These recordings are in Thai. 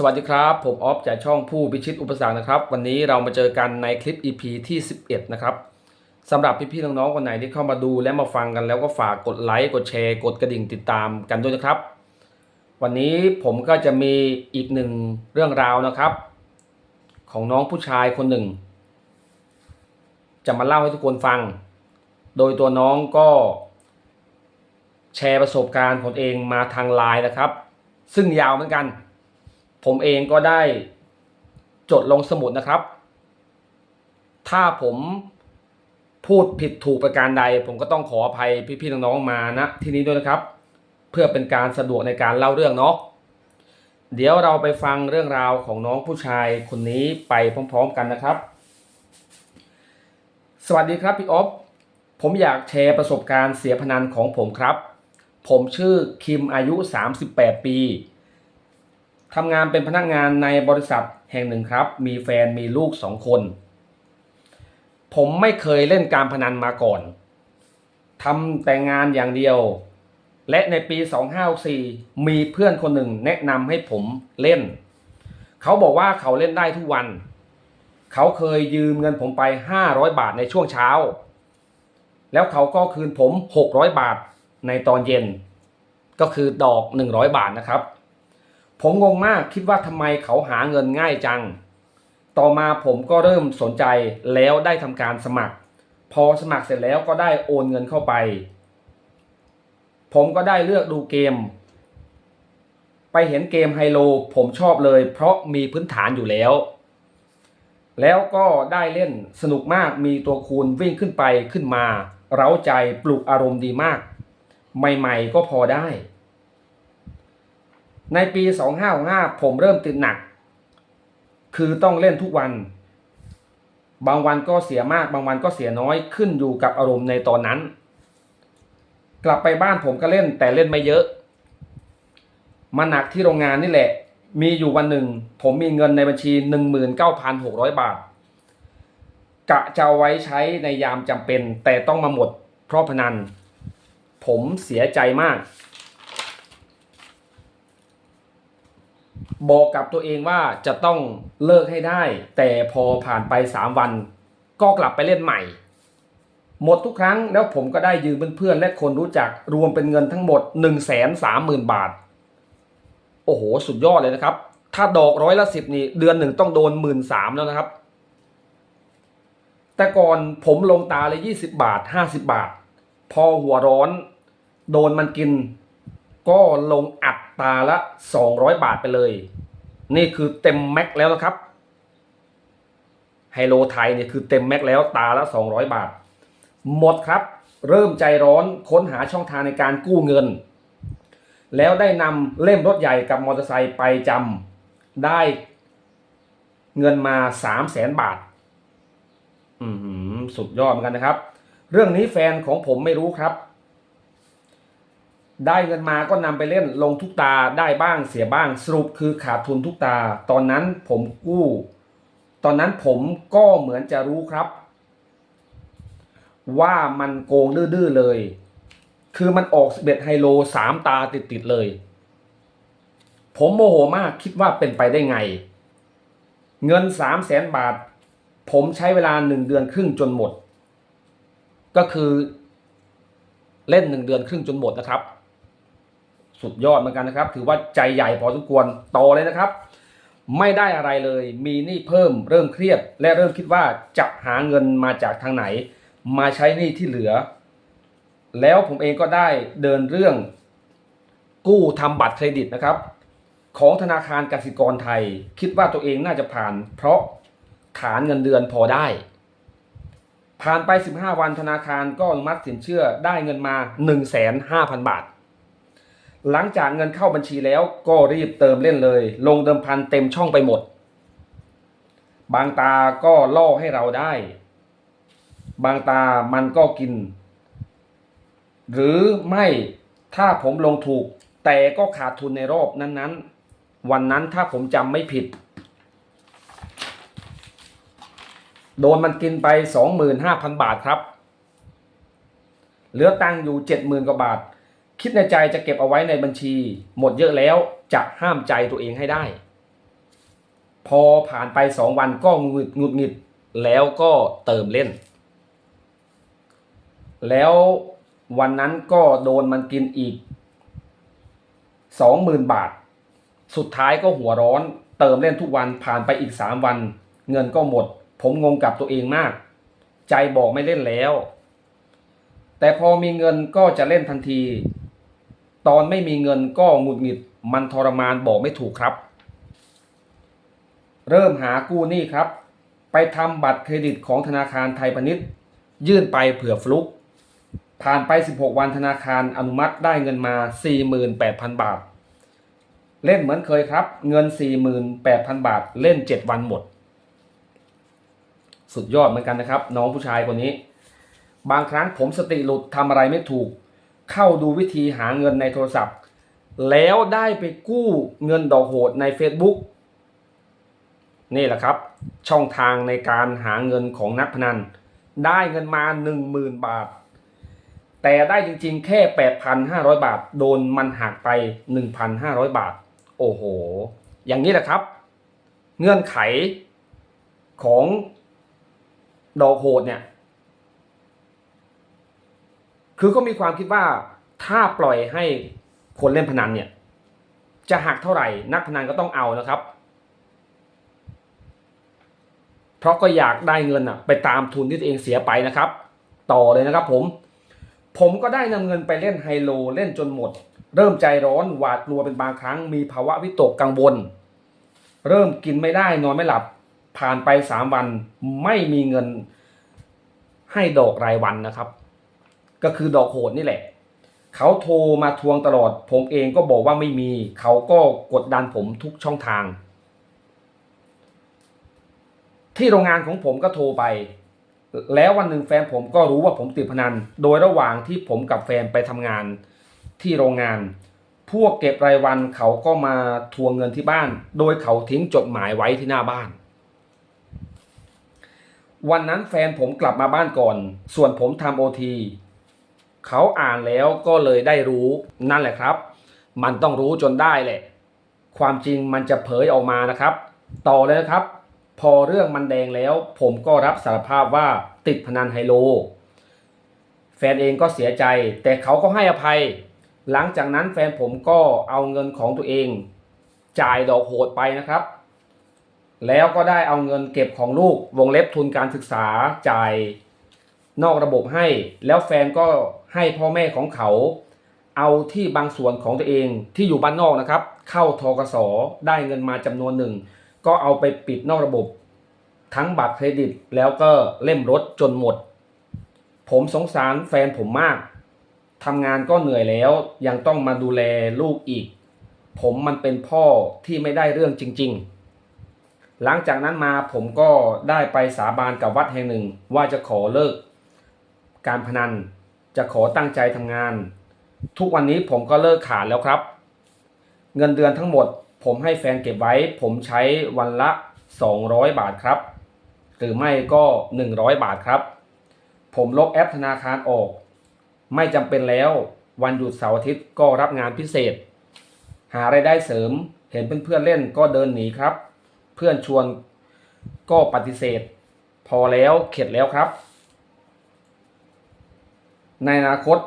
สวัสดีครับ ผมออฟจากช่องผู้พิชิตอุปสรรคนะครับ วันนี้เรามาเจอกันในคลิป EP ที่ 11 นะครับสำหรับพี่ๆน้องๆคนไหนที่เข้ามาดูและมาฟังกันแล้วก็ฝากกดไลค์กดแชร์ กดกระดิ่งติดตามกันด้วยนะครับ วันนี้ผมก็จะมีอีกหนึ่งเรื่องราวนะครับ ของน้องผู้ชายคนหนึ่ง จะมาเล่าให้ทุกคนฟัง โดยตัวน้องก็แชร์ประสบการณ์ของเองมาทางไลน์นะครับ ซึ่งยาวเหมือนกัน ผมเองก็ได้จดลงสมุดนะครับ ถ้าผมพูดผิดถูกประการใด ผมก็ต้องขออภัยพี่ๆน้องๆมาณที่นี้ด้วยนะครับ เพื่อเป็นการสะดวกในการเล่าเรื่องเนาะเดี๋ยวเราไปฟังเรื่องราวของน้องผู้ชายคนนี้ไปพร้อมๆกันนะครับ สวัสดีครับพี่อ๊อฟผมอยากแชร์ประสบการณ์เสียพนันของผมครับ ผมชื่อคิมอายุ 38 ปี ทำงานเป็นพนักงานในบริษัทแห่งหนึ่งครับ มีแฟนมีลูกสองคน ผมไม่เคยเล่นการพนันมาก่อนทำแต่งานอย่างเดียว และในปี 2564 มีเพื่อนคนหนึ่งแนะนำให้ผมเล่น เขาบอกว่าเขาเล่นได้ทุกวัน เขาเคยยืมเงินผมไป 500 บาทในช่วงเช้า แล้วเขาก็คืนผม 600 บาทในตอนเย็น ก็คือดอก 100 บาทนะครับ ผมงงมากคิดว่าทำไมเขาหาเงินง่ายจัง ต่อมาผมก็เริ่มสนใจแล้วได้ทำการสมัคร พอสมัครเสร็จแล้วก็ได้โอนเงินเข้าไป ผมก็ได้เลือกดูเกม ไปเห็นเกมไฮโลผมชอบเลย เพราะมีพื้นฐานอยู่แล้ว แล้วก็ได้เล่นสนุกมากมีตัวคูณวิ่งขึ้นไปขึ้นมา เร้าใจปลุกอารมณ์ดีมาก ใหม่ๆก็พอได้ ในปี 2565 ผมเริ่มติดหนัก คือต้องเล่นทุกวัน บางวันก็เสียมาก บางวันก็เสียน้อย ขึ้นอยู่กับอารมณ์ในตอนนั้น กลับไปบ้านผมก็เล่นแต่เล่นไม่เยอะ มาหนักที่โรงงานนี่แหละ มีอยู่วันหนึ่ง ผมมีเงินในบัญชี 19,600 บาท กะจะไว้ใช้ในยามจำเป็น แต่ต้องมาหมดเพราะพนัน ผมเสียใจมาก บอกกับตัวเองว่าจะต้องเลิกให้ได้ แต่พอผ่านไป 3 วัน ก็กลับไปเล่นใหม่ หมดทุกครั้งแล้วผมก็ได้ยืมเพื่อนๆและคนรู้จักรวมเป็นเงินทั้งหมด 1 3 0 0 0 0 บาท โอ้โห สุดยอดเลยนะครับ ถ้าดอกร้อยละสิบนี่เดือนหนึ่งต้องโดนหมื่นสามแล้วนะครับ แต่ก่อนผมลงตาเลยยี่สิบาทห้าสิบาท พอหัวร้อน โดนมันกิน ก็ลงอัดตาละสองร้อยบาทไปเลย นี่คือเต็มแม็กแล้วนะครับไฮโลไทยเนี่ยคือเต็มแม็กแล้วตาละสองร้อยบาท หมดครับ เริ่มใจร้อนค้นหาช่องทางในการกู้เงิน แล้วได้นำเล่มรถใหญ่กับมอเตอร์ไซค์ไปจำได้เงินมาสามแสนบาท อือหือสุดยอดเหมือนกันนะครับ เรื่องนี้แฟนของผมไม่รู้ครับ ได้เงินมาก็นำไปเล่นลงทุกตาได้บ้างเสียบ้างสรุปคือขาดทุนทุกตา ตอนนั้นผมกู้ ตอนนั้นผมก็เหมือนจะรู้ครับ ว่ามันโกงดื้อเลย คือมันออกเบ็ดไฮโลสามตาติดๆเลย ผมโมโหมากคิดว่าเป็นไปได้ไง เงินสามแสนบาท ผมใช้เวลาหนึ่งเดือนครึ่งจนหมด ก็คือเล่นหนึ่งเดือนครึ่งจนหมดนะครับ สุดยอดเหมือนกันนะครับ ถือว่าใจใหญ่พอสมควรต่อเลยนะครับ ไม่ได้อะไรเลยมีหนี้เพิ่มเริ่มเครียด และเริ่มคิดว่าจะหาเงินมาจากทางไหน มาใช้หนี้ที่เหลือ แล้วผมเองก็ได้เดินเรื่อง กู้ทำบัตรเครดิตนะครับ ของธนาคารกสิกรไทย คิดว่าตัวเองน่าจะผ่าน เพราะฐานเงินเดือนพอได้ ผ่านไป 15 วันธนาคารก็อนุมัติสินเชื่อได้เงินมา 1,500,000 บาท หลังจากเงินเข้าบัญชีแล้วก็รีบเติมเล่นเลย ลงเดิมพันเต็มช่องไปหมด บางตาก็ล่อให้เราได้ บางตามันก็กิน หรือไม่ถ้าผมลงถูก แต่ก็ขาดทุนในรอบนั้นๆ วันนั้นถ้าผมจำไม่ผิด โดนมันกินไป 25,000 บาทครับ เหลือตังค์อยู่ 70,000 กว่าบาท คิดในใจจะเก็บเอาไว้ในบัญชี หมดเยอะแล้วจะห้ามใจตัวเองให้ได้ พอผ่านไปสองวันก็หงุดหงุดหงิดแล้วก็เติมเล่น แล้ววันนั้นก็โดนมันกินอีกสองหมื่นบาท สุดท้ายก็หัวร้อน เติมเล่นทุกวันผ่านไปอีกสามวัน เงินก็หมด ผมงงกับตัวเองมาก ใจบอกไม่เล่นแล้ว แต่พอมีเงินก็จะเล่นทันที ตอนไม่มีเงินก็หงุดหงิด มันทรมานบอกไม่ถูกครับ เริ่มหากู้หนี้ครับ ไปทำบัตรเครดิตของธนาคารไทยพาณิชย์ ยื่นไปเผื่อฟลุก ผ่านไป 16 วันธนาคารอนุมัติได้เงินมา 48,000 บาท เล่นเหมือนเคยครับ เงิน 48,000 บาท เล่น 7 วันหมด สุดยอดเหมือนกันนะครับ น้องผู้ชายคนนี้ บางครั้งผมสติหลุดทำอะไรไม่ถูก เข้าดูวิธีหาเงินในโทรศัพท์ แล้วได้ไปกู้เงินดอกโหดใน Facebook นี่แหละครับ ช่องทางในการหาเงินของนักพนัน ได้เงินมา 10,000 บาท แต่ได้จริงๆ แค่ 8,500 บาท โดนมันหักไป 1,500 บาท โอ้โห อย่างนี้แหละครับ เงื่อนไขของดอกโหดเนี่ย คือก็มีความคิดว่าถ้าปล่อยให้คนเล่นพนันเนี่ย จะหักเท่าไหร่ นักพนันก็ต้องเอานะครับ เพราะก็อยากได้เงินอะไปตามทุนที่ตัวเองเสียไปนะครับ ต่อเลยนะครับผม ผมก็ได้นำเงินไปเล่นไฮโลเล่นจนหมด เริ่มใจร้อนหวาดกลัวเป็นบางครั้ง มีภาวะวิตกกังวล เริ่มกินไม่ได้นอนไม่หลับ ผ่านไปสามวันไม่มีเงินให้ดอกรายวันนะครับ ก็คือดอกโหดนี่แหละ เขาโทรมาทวงตลอด ผมเองก็บอกว่าไม่มี เขาก็กดดันผมทุกช่องทาง ที่โรงงานของผมก็โทรไป แล้ววันหนึ่งแฟนผมก็รู้ว่าผมติดพนัน โดยระหว่างที่ผมกับแฟนไปทำงานที่โรงงาน พวกเก็บรายวันเขาก็มาทวงเงินที่บ้าน โดยเขาทิ้งจดหมายไว้ที่หน้าบ้านวันนั้นแฟนผมกลับมาบ้านก่อน ส่วนผมทำโอที เขาอ่านแล้วก็เลยได้รู้นั่นแหละครับ มันต้องรู้จนได้แหละ ความจริงมันจะเผยออกมานะครับ ต่อเลยนะครับ พอเรื่องมันแดงแล้ว ผมก็รับสารภาพว่าติดพนันไฮโล แฟนเองก็เสียใจ แต่เขาก็ให้อภัย หลังจากนั้นแฟนผมก็เอาเงินของตัวเอง จ่ายดอกโหดไปนะครับ แล้วก็ได้เอาเงินเก็บของลูกวงเล็บทุนการศึกษาจ่ายนอกระบบให้ แล้วแฟนก็ ให้พ่อแม่ของเขาเอาที่บางส่วนของตัวเองที่อยู่บ้านนอกนะครับ เข้าทกสได้เงินมาจำนวนหนึ่ง ก็เอาไปปิดนอกระบบ ทั้งบัตรเครดิตแล้วก็เล่มรถจนหมด ผมสงสารแฟนผมมากทำงานก็เหนื่อยแล้วยังต้องมาดูแลลูกอีก ผมมันเป็นพ่อที่ไม่ได้เรื่องจริง ๆ หลังจากนั้นมาผมก็ได้ไปสาบานกับวัดแห่งหนึ่ง ว่าจะขอเลิก การพนัน จะขอตั้งใจทำงาน ทุกวันนี้ผมก็เลิกขาดแล้วครับ เงินเดือนทั้งหมด ผมให้แฟนเก็บไว้ ผมใช้วันละ 200 บาทครับ หรือไม่ก็ 100 บาทครับ ผมลบแอปธนาคารออก ไม่จำเป็นแล้ว วันหยุดเสาร์อาทิตย์ก็รับงานพิเศษ หาไรายได้เสริม เห็นเพื่อนๆเล่นก็เดินหนีครับ เพื่อนชวนก็ปฏิเสธ พอแล้วเข็ดแล้วครับ ในอนาคต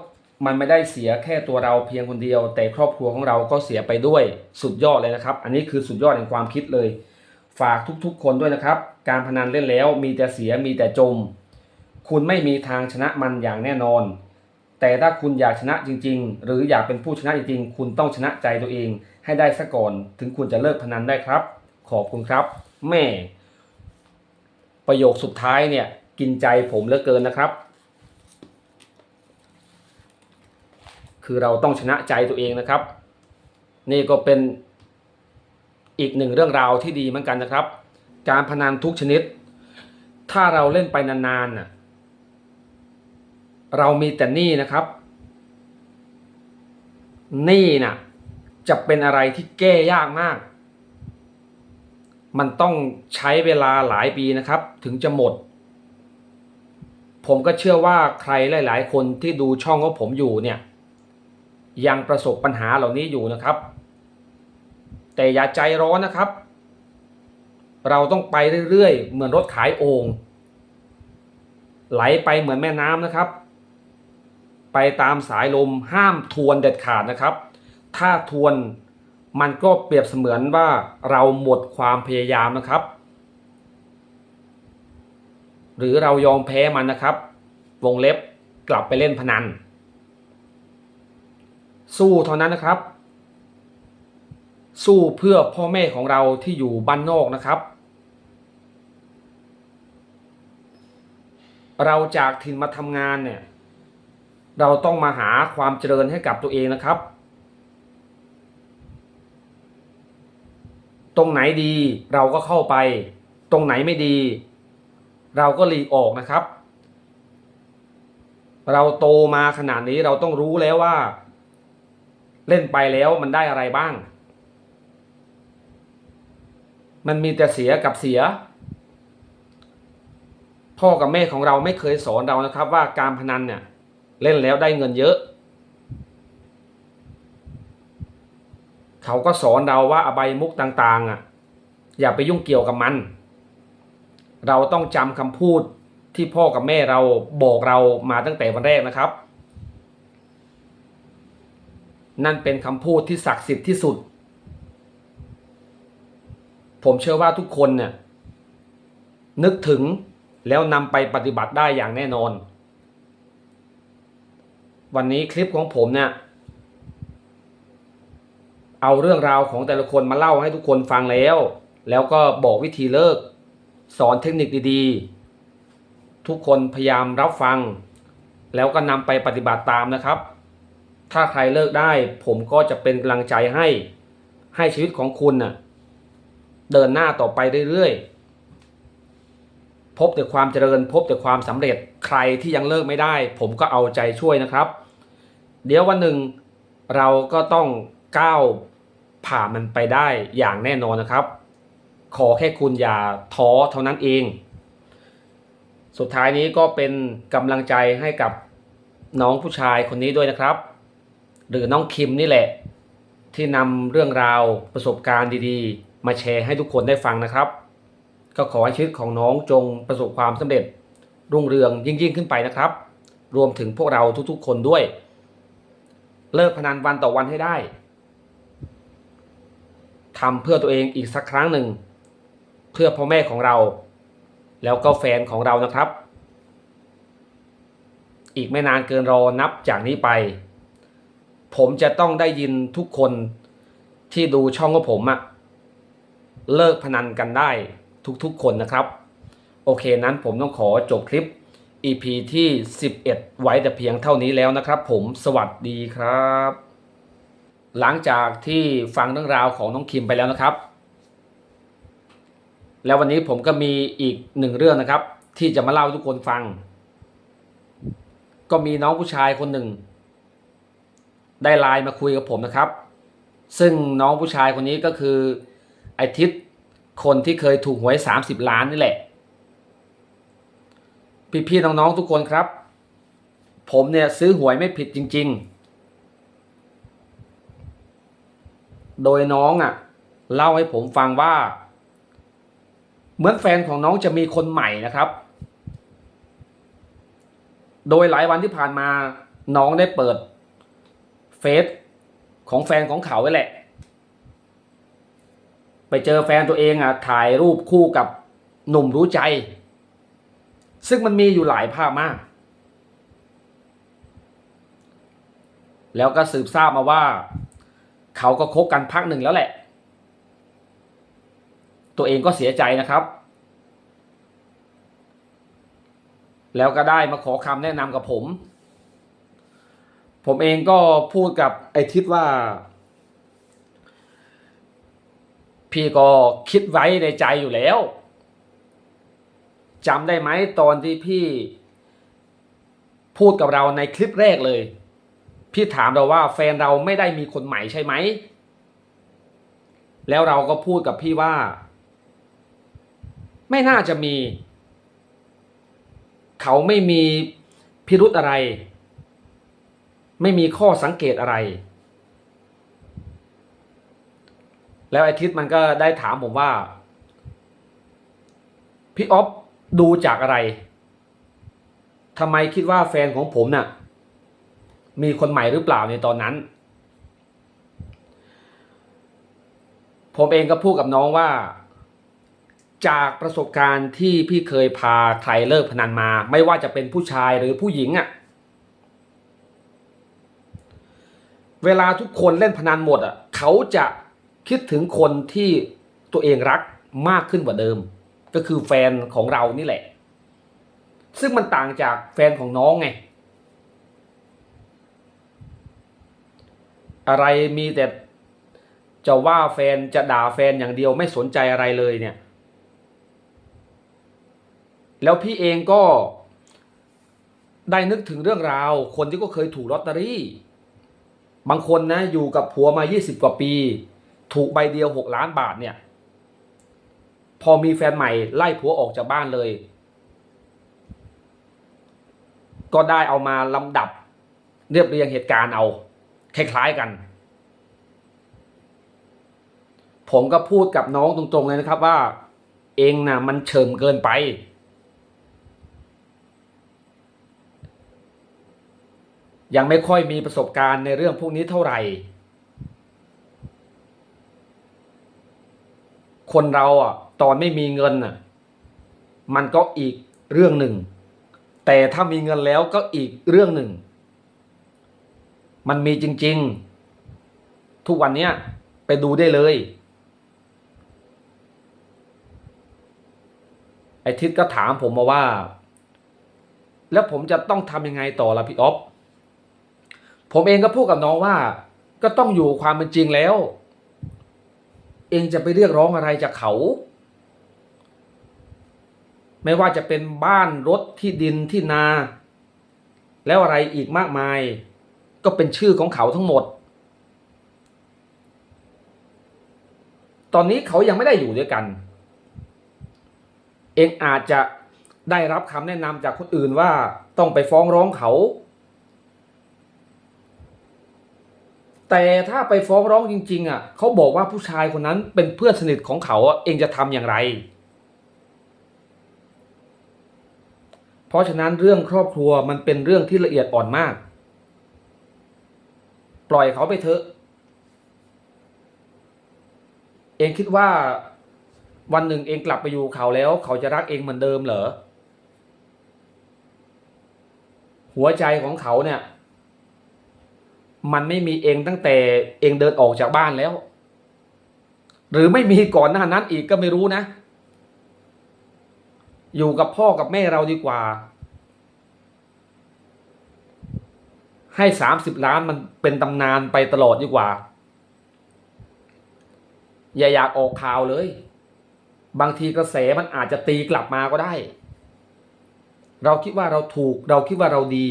มันไม่ได้เสียแค่ตัวเราเพียงคนเดียว แต่ครอบครัวของเราก็เสียไปด้วยสุดยอดเลยนะครับ อันนี้คือสุดยอดแห่งความคิดเลย ฝากทุกๆ คนด้วยนะครับ การพนันเล่นแล้วมีแต่เสียมีแต่จม คุณไม่มีทางชนะมันอย่างแน่นอน แต่ถ้าคุณอยากชนะจริง ๆ หรืออยากเป็นผู้ชนะจริงๆ คุณต้องชนะใจตัวเอง ให้ได้ซะก่อน ถึงคุณจะเลิกพนันได้ครับ ขอบคุณครับ แม่ ประโยคสุดท้ายเนี่ยกินใจผมเหลือเกินนะครับ คือเราต้องชนะใจตัวเองนะครับ นี่ก็เป็นอีกหนึ่งเรื่องราวที่ดีเหมือนกันนะครับ การพนันทุกชนิด ถ้าเราเล่นไปนานๆน่ะเรามีแต่หนี้นะครับหนี้น่ะจะเป็นอะไรที่แก้ยากมาก มันต้องใช้เวลาหลายปีนะครับ ถึงจะหมด ผมก็เชื่อว่าใครหลาย ๆ คนที่ดูช่องของผมอยู่เนี่ย ยังประสบปัญหาเหล่านี้อยู่นะครับ แต่อย่าใจร้อนนะครับ เราต้องไปเรื่อยๆ เหมือนรถขายโอง่งไหลไปเหมือนแม่น้ำนะครับ ไปตามสายลมห้ามทวนเด็ดขาดนะครับ ถ้าทวนมันก็เปรียบเสมือนว่าเราหมดความพยายามนะครับ หรือเรายอมแพ้มันนะครับ วงเล็บกลับไปเล่นพนัน สู้เท่านั้นนะครับ สู้เพื่อพ่อแม่ของเราที่อยู่บ้านนอกนะครับ เราจากถิ่นมาทำงานเนี่ย เราต้องมาหาความเจริญให้กับตัวเองนะครับ ตรงไหนดีเราก็เข้าไป ตรงไหนไม่ดี เราก็หลีกออกนะครับเราโตมาขนาดนี้เราต้องรู้แล้วว่า เล่นไปแล้วมันได้อะไรบ้าง มันมีแต่เสียกับเสีย พ่อกับแม่ของเราไม่เคยสอนเรานะครับ ว่าการพนันเนี่ยเล่นแล้วได้เงินเยอะ เขาก็สอนเราว่าอบายมุกต่างๆอะอย่าไปยุ่งเกี่ยวกับมัน เราต้องจำคำพูดที่พ่อกับแม่เราบอกเรามาตั้งแต่วันแรกนะครับ นั่นเป็นคำพูดที่ศักดิ์สิทธิ์ที่สุด ผมเชื่อว่าทุกคนเนี่ยนึกถึงแล้วนำไปปฏิบัติได้อย่างแน่นอน วันนี้คลิปของผมเนี่ยเอาเรื่องราวของแต่ละคนมาเล่าให้ทุกคนฟังแล้ว แล้วก็บอกวิธีเลิก สอนเทคนิคดีๆ ทุกคนพยายามรับฟัง แล้วก็นำไปปฏิบัติตามนะครับ ถ้าใครเลิกได้ ผมก็จะเป็นกำลังใจให้ให้ชีวิตของคุณน่ะเดินหน้าต่อไปเรื่อยๆ พบแต่ความเจริญ พบแต่ความสำเร็จใครที่ยังเลิกไม่ได้ ผมก็เอาใจช่วยนะครับ เดี๋ยววันหนึ่งเราก็ต้องก้าวผ่านมันไปได้อย่างแน่นอนนะครับ ขอแค่คุณอย่าท้อเท่านั้นเอง สุดท้ายนี้ก็เป็นกำลังใจให้กับน้องผู้ชายคนนี้ด้วยนะครับ หรือน้องคิมนี่แหละ ที่นำเรื่องราวประสบการณ์ดีๆ มาแชร์ให้ทุกคนได้ฟังนะครับ ก็ขอให้ชีวิตของน้องจงประสบความสำเร็จ รุ่งเรืองยิ่งๆขึ้นไปนะครับ รวมถึงพวกเราทุกๆ คนด้วย เลิกพนันวันต่อวันให้ได้ทำเพื่อตัวเองอีกสักครั้งหนึ่ง เพื่อพ่อแม่ของเรา แล้วก็แฟนของเรานะครับ อีกไม่นานเกินรอนับจากนี้ไป ผมจะต้องได้ยินทุกคนที่ดูช่องของผมอะเลิกพนันกันได้ทุกๆคนนะครับ โอเคนั้นผมต้องขอจบคลิป EP ที่ 11 ไว้แต่เพียงเท่านี้แล้วนะครับ ผมสวัสดีครับ หลังจากที่ฟังเรื่องราวของน้องคิมไปแล้วนะครับ แล้ววันนี้ผมก็มีอีกหนึ่งเรื่องนะครับ ที่จะมาเล่าให้ทุกคนฟัง ก็มีน้องผู้ชายคนหนึ่ง ได้ไลน์มาคุยกับผมนะครับ ซึ่งน้องผู้ชายคนนี้ก็คือไอทิศคนที่เคยถูกหวย 30 ล้านนี่แหละ พี่ๆน้องๆทุกคนครับ ผมเนี่ยซื้อหวยไม่ผิดจริง ๆ โดยน้องอะ่ะเล่าให้ผมฟังว่า เหมือนแฟนของน้องจะมีคนใหม่นะครับ โดยหลายวันที่ผ่านมาน้องได้เปิด เฟซของแฟนของเขาไว้แหละ ไปเจอแฟนตัวเองอะถ่ายรูปคู่กับหนุ่มรู้ใจ ซึ่งมันมีอยู่หลายภาพมาก แล้วก็สืบทราบมาว่า เขาก็คบกันพักหนึ่งแล้วแหละ ตัวเองก็เสียใจนะครับ แล้วก็ได้มาขอคำแนะนำกับผม ผมเองก็พูดกับไอทิศว่า พี่ก็คิดไว้ในใจอยู่แล้วจำได้ไหมตอนที่พี่ พูดกับเราในคลิปแรกเลย พี่ถามเราว่าแฟนเราไม่ได้มีคนใหม่ใช่ไหม แล้วเราก็พูดกับพี่ว่า ไม่น่าจะมี เขาไม่มีพิรุธอะไร ไม่มีข้อสังเกตอะไร แล้วไอทิศมันก็ได้ถามผมว่า พี่ออฟดูจากอะไรทำไมคิดว่าแฟนของผมน่ะ มีคนใหม่หรือเปล่าในตอนนั้น ผมเองก็พูดกับน้องว่า จากประสบการณ์ที่พี่เคยพาใครเลิกพนันมา ไม่ว่าจะเป็นผู้ชายหรือผู้หญิงอะ่ะ เวลาทุกคนเล่นพนันหมดอะเขาจะคิดถึงคนที่ตัวเองรักมากขึ้นกว่าเดิม ก็คือแฟนของเรานี่แหละ ซึ่งมันต่างจากแฟนของน้องไง อะไรมีแต่จะว่าแฟนจะด่าแฟนอย่างเดียวไม่สนใจอะไรเลยเนี่ย แล้วพี่เองก็ได้นึกถึงเรื่องราว คนที่ก็เคยถูกลอตเตอรี่ บางคนนะอยู่กับผัวมา 20 กว่าปี ถูกใบเดียว 6 ล้านบาทเนี่ย พอมีแฟนใหม่ไล่ผัวออกจากบ้านเลย ก็ได้เอามาลำดับ เรียบเรียงเหตุการณ์เอา คล้ายๆกัน ผมก็พูดกับน้องตรงๆเลยนะครับว่า เองนะมันเฉิมเกินไป ยังไม่ค่อยมีประสบการณ์ในเรื่องพวกนี้เท่าไหร่ คนเราอะตอนไม่มีเงินอะมันก็อีกเรื่องหนึ่ง แต่ถ้ามีเงินแล้วก็อีกเรื่องหนึ่ง มันมีจริง ๆ ทุกวันเนี้ยไปดูได้เลย ไอทิศก็ถามผมมาว่า แล้วผมจะต้องทำยังไงต่อล่ะพี่อ๊อฟ ผมเองก็พูดกับน้องว่า ก็ต้องอยู่ความเป็นจริงแล้ว เองจะไปเรียกร้องอะไรจากเขา ไม่ว่าจะเป็นบ้านรถที่ดินที่นา แล้วอะไรอีกมากมาย ก็เป็นชื่อของเขาทั้งหมด ตอนนี้เขายังไม่ได้อยู่ด้วยกัน เองอาจจะได้รับคำแนะนำจากคนอื่นว่าต้องไปฟ้องร้องเขา แต่ถ้าไปฟ้องร้องจริง ๆ อะเขาบอกว่าผู้ชายคนนั้นเป็นเพื่อนสนิทของเขาเองจะทำอย่างไร เพราะฉะนั้นเรื่องครอบครัวมันเป็นเรื่องที่ละเอียดอ่อนมาก ปล่อยเขาไปเถอะ เองคิดว่าวันหนึ่งเองกลับไปอยู่เขาแล้ว เขาจะรักเองเหมือนเดิมเหรอหัวใจของเขาเนี่ย มันไม่มีเองตั้งแต่เองเดินออกจากบ้านแล้ว หรือไม่มีก่อนหน้านั้นอีกก็ไม่รู้นะ อยู่กับพ่อกับแม่เราดีกว่า ให้สามสิบล้านมันเป็นตำนานไปตลอดดีกว่า อย่าอยากออกข่าวเลย บางทีกระแสมันอาจจะตีกลับมาก็ได้ เราคิดว่าเราถูกเราคิดว่าเราดี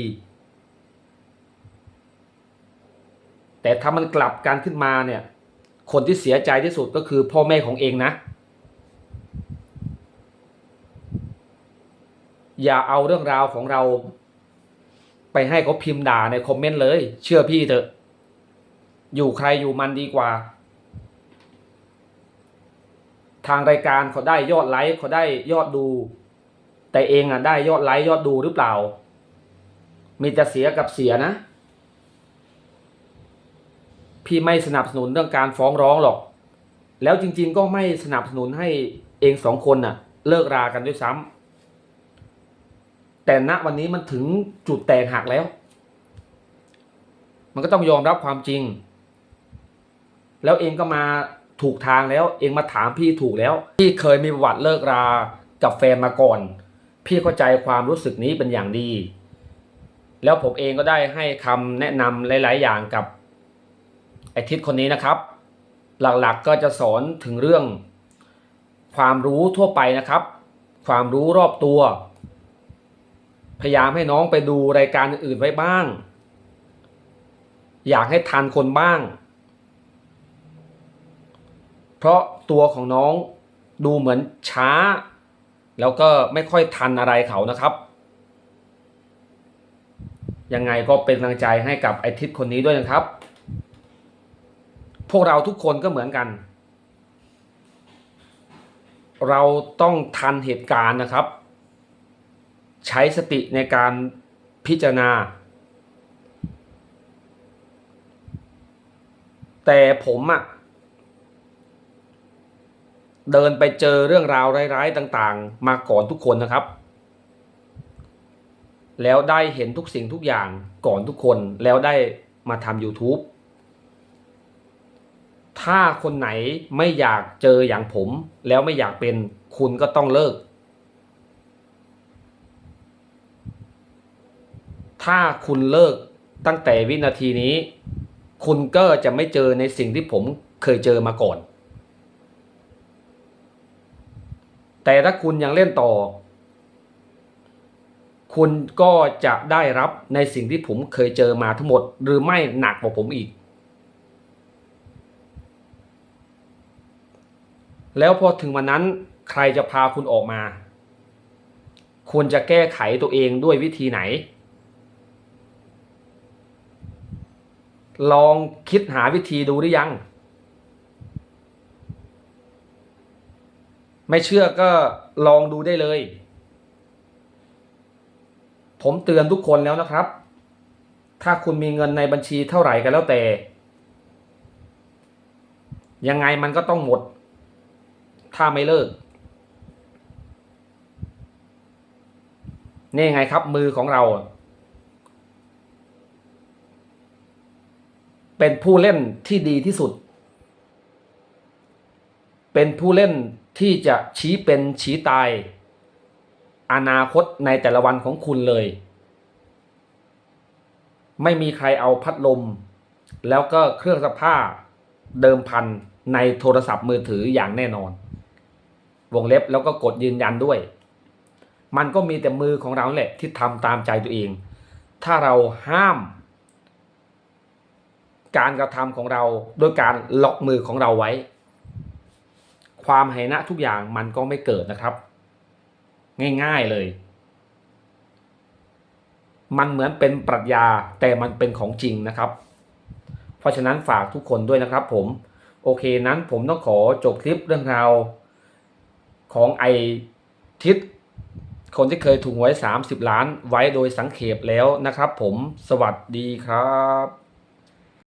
แต่ถ้ามันกลับกันขึ้นมาเนี่ย คนที่เสียใจที่สุดก็คือพ่อแม่ของเองนะ อย่าเอาเรื่องราวของเราไปให้เขาพิมพ์ด่าในคอมเมนต์เลย เชื่อพี่เถอะ อยู่ใครอยู่มันดีกว่า ทางรายการเขาได้ยอดไลค์เขาได้ยอดดู แต่เองอะได้ยอดไลค์ยอดดูหรือเปล่า มีแต่เสียกับเสียนะ พี่ไม่สนับสนุนเรื่องการฟ้องร้องหรอก แล้วจริง ๆ ก็ไม่สนับสนุนให้เองสองคนน่ะ เลิกรากันด้วยซ้ำแต่ณวันนี้มันถึงจุดแตกหักแล้ว มันก็ต้องยอมรับความจริง แล้วเองก็มาถูกทางแล้ว เองมาถามพี่ถูกแล้ว พี่เคยมีประวัติเลิกรากับแฟนมาก่อน พี่เข้าใจความรู้สึกนี้เป็นอย่างดี แล้วผมเองก็ได้ให้คำแนะนำหลาย ๆ อย่างกับ ทิศคนนี้นะครับ หลักๆก็จะสอนถึงเรื่อง ความรู้ทั่วไปนะครับ ความรู้รอบตัว พยายามให้น้องไปดูรายการอื่นไว้บ้าง อยากให้ทันคนบ้าง เพราะตัวของน้องดูเหมือนช้า แล้วก็ไม่ค่อยทันอะไรเขานะครับยังไงก็เป็นกำลังใจให้กับไอทิศคนนี้ด้วยนะครับ พวกเราทุกคนก็เหมือนกัน เราต้องทันเหตุการณ์นะครับ ใช้สติในการพิจารณา แต่ผมอะเดินไปเจอเรื่องราวร้ายๆต่างๆ มาก่อนทุกคนนะครับ แล้วได้เห็นทุกสิ่งทุกอย่างก่อนทุกคนแล้วได้มาทำ YouTube ถ้าคนไหนไม่อยากเจออย่างผม แล้วไม่อยากเป็นคุณก็ต้องเลิก ถ้าคุณเลิกตั้งแต่วินาทีนี้ คุณก็จะไม่เจอในสิ่งที่ผมเคยเจอมาก่อน แต่ถ้าคุณยังเล่นต่อ คุณก็จะได้รับในสิ่งที่ผมเคยเจอมาทั้งหมด หรือไม่หนักกว่าผมอีก แล้วพอถึงวันนั้นใครจะพาคุณออกมาคุณจะแก้ไขตัวเองด้วยวิธีไหน ลองคิดหาวิธีดูหรือยัง ไม่เชื่อก็ลองดูได้เลย ผมเตือนทุกคนแล้วนะครับ ถ้าคุณมีเงินในบัญชีเท่าไหร่กันแล้วแต่ ยังไงมันก็ต้องหมด ถ้าไม่เลิก นี่ไงครับมือของเรา เป็นผู้เล่นที่ดีที่สุด เป็นผู้เล่นที่จะชี้เป็นชี้ตาย อนาคตในแต่ละวันของคุณเลย ไม่มีใครเอาพัดลม แล้วก็เครื่องซักผ้าเดิมพันในโทรศัพท์มือถืออย่างแน่นอน วงเล็บแล้วก็กดยืนยันด้วย มันก็มีแต่มือของเราแหละที่ทำตามใจตัวเอง ถ้าเราห้าม การกระทำของเราโดยการล็อกมือของเราไว้ ความไหนะทุกอย่างมันก็ไม่เกิดนะครับ ง่ายๆเลย มันเหมือนเป็นปรัชญาแต่มันเป็นของจริงนะครับ เพราะฉะนั้นฝากทุกคนด้วยนะครับผม โอเคนั้นผมต้องขอจบคลิปเรื่องราว ของไอทิศคนที่เคยถูกหวย 30 ล้านไว้โดยสังเขปแล้วนะครับผมสวัสดีครับ